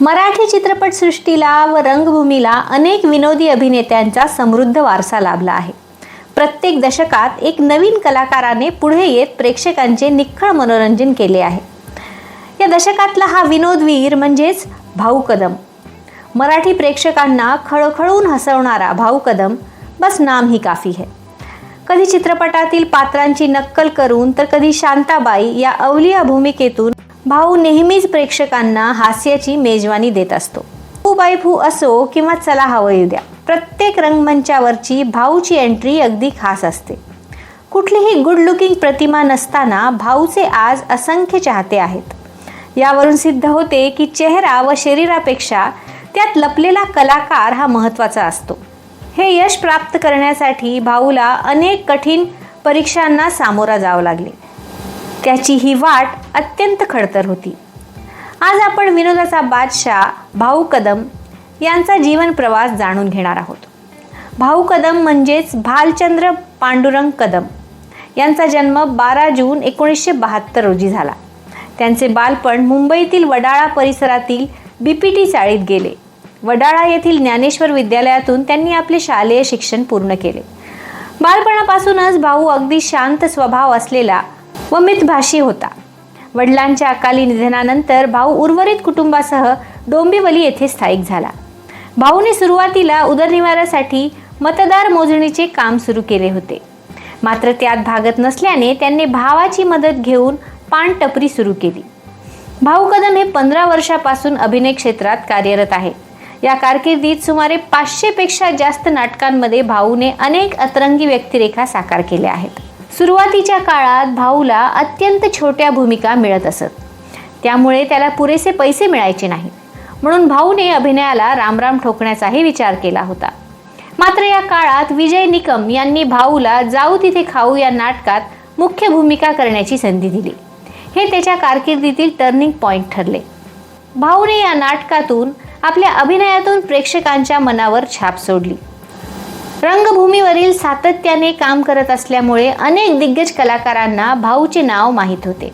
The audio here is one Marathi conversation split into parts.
मराठी चित्रपटसृष्टीला व रंगभूमीला अनेक विनोदी अभिनेत्यांचा समृद्ध वारसा लाभला आहे. प्रत्येक दशकात एक नवीन कलाकाराने पुढे येत प्रेक्षकांचे निखळ मनोरंजन केले आहे. या दशकातला हा विनोदवीर म्हणजेच भाऊ कदम. मराठी प्रेक्षकांना खळखळून हसवणारा भाऊ कदम बस नाम ही काफी है. कधी चित्रपटातील पात्रांची नक्कल करून तर कधी शांताबाई या अवलिया भूमिकेतून भाऊ नेहमीच प्रेक्षकांना हास्याची मेजवानी देत असतो. फू बाई फू असो किंवा चला हवं येऊ द्या. प्रत्येक रंगमंचावरची भाऊची एंट्री अगदी खास असते. कुठलीही गुड लुकिंग प्रतिमा नसताना भाऊचे आज असंख्य चाहते आहेत. यावरून सिद्ध होते की चेहरा व शरीरापेक्षा त्यात लपलेला कलाकार हा महत्त्वाचा असतो. हे यश प्राप्त करण्यासाठी भाऊला अनेक कठीण परीक्षांना सामोरा जावं लागले. त्याची ही वाट अत्यंत खडतर होती. आज आपण विनोदाचा बादशाह भाऊ कदम यांचा जीवन प्रवास जाणून घेणार आहोत. भाऊ कदम म्हणजेच भालचंद्र पांडुरंग कदम. यांचा जन्म बारा जून एकोणीसशे बहात्तर रोजी झाला. त्यांचे बालपण मुंबईतील वडाळा परिसरातील बी पी टी चाळीत गेले. वडाळा येथील ज्ञानेश्वर विद्यालयातून त्यांनी आपले शालेय शिक्षण पूर्ण केले. बालपणापासूनच भाऊ अगदी शांत स्वभाव असलेला व मितभाषी होता. वडिलांच्या अकाली निधनानंतर भाऊ उर्वरित कुटुंबासह डोंबिवली येथे स्थायिक झाला. भाऊने सुरुवातीला उदरनिवारासाठी मतदार मोजणीचे काम सुरू केले होते. मात्र त्यात भागत नसल्याने त्यांनी भावाची मदत घेऊन पानटपरी सुरू केली. भाऊ कदम हे पंधरा वर्षापासून अभिनय क्षेत्रात कार्यरत आहे. या कारकिर्दीत सुमारे पाचशेपेक्षा जास्त नाटकांमध्ये भाऊने अनेक अतरंगी व्यक्तिरेखा साकार केल्या आहेत. सुरुवातीच्या काळात भाऊला अत्यंत छोट्या भूमिका मिळत असत. त्यामुळे त्याला पुरेसे पैसे मिळायचे नाही. म्हणून भाऊने अभिनयाला रामराम ठोकण्याचाही विचार केला होता. मात्र या काळात विजय निकम यांनी भाऊला जाऊ तिथे खाऊ या नाटकात मुख्य भूमिका करण्याची संधी दिली. हे त्याच्या कारकिर्दीतील टर्निंग पॉईंट ठरले. भाऊने या नाटकातून आपल्या अभिनयातून प्रेक्षकांच्या मनावर छाप सोडली. रंगभूमीवरील सातत्याने काम करत असल्यामुळे अनेक दिग्गज कलाकारांना भाऊचे नाव माहीत होते.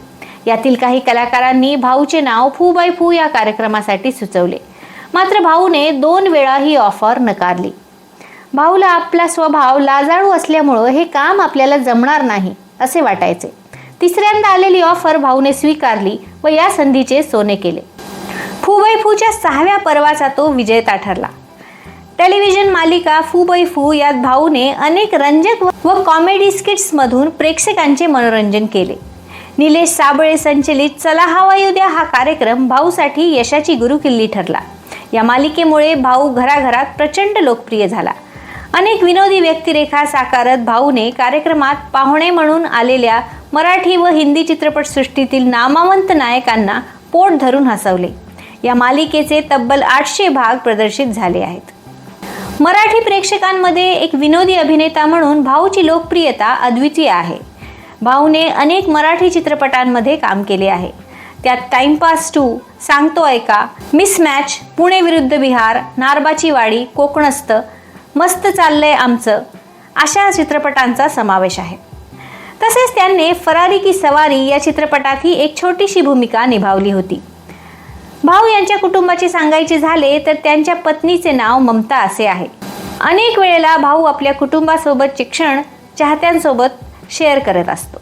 यातील काही कलाकारांनी भाऊचे नाव फू बाय फू या कार्यक्रमासाठी सुचवले. मात्र भाऊने दोन वेळा ही ऑफर नकारली. भाऊला आपला स्वभाव लाजाळू असल्यामुळं हे काम आपल्याला जमणार नाही असे वाटायचे. तिसऱ्यांदा आलेली ऑफर भाऊने स्वीकारली व या संधीचे सोने केले. फूबाई फूच्या सहाव्या पर्वाचा तो विजेता ठरला. टेलिव्हिजन मालिका फू बाई फू यात भाऊने अनेक रंजक व कॉमेडी स्किट्समधून प्रेक्षकांचे मनोरंजन केले. निलेश साबळे संचलित चला हवा येऊ द्या हा कार्यक्रम भाऊसाठी यशाची गुरुकिल्ली ठरला. या मालिकेमुळे भाऊ घराघरात प्रचंड लोकप्रिय झाला. अनेक विनोदी व्यक्तिरेखा साकारत भाऊने कार्यक्रमात पाहुणे म्हणून आलेल्या मराठी व हिंदी चित्रपटसृष्टीतील नामावंत नायकांना पोट धरून हसवले. या मालिकेचे तब्बल आठशे भाग प्रदर्शित झाले आहेत. मराठी प्रेक्षकांमध्ये एक विनोदी अभिनेता म्हणून भाऊची लोकप्रियता अद्वितीय आहे. भाऊने अनेक मराठी चित्रपटांमध्ये काम केले आहे. त्यात टाइमपास टू सांगतो ऐका मिसमॅच पुणे विरुद्ध बिहार नारबाची वाडी कोकणस्थ मस्त चाललंय आमचं अशा चित्रपटांचा समावेश आहे. तसेच त्यांनी फरारी की सवारी या चित्रपटातही एक छोटीशी भूमिका निभावली होती. भाऊ यांच्या कुटुंबाचे सांगायचे झाले तर त्यांच्या पत्नीचे नाव ममता असे आहे. अनेक वेळेला भाऊ आपल्या कुटुंबासोबत शिक्षण चाहत्यांसोबत शेअर करत असतो.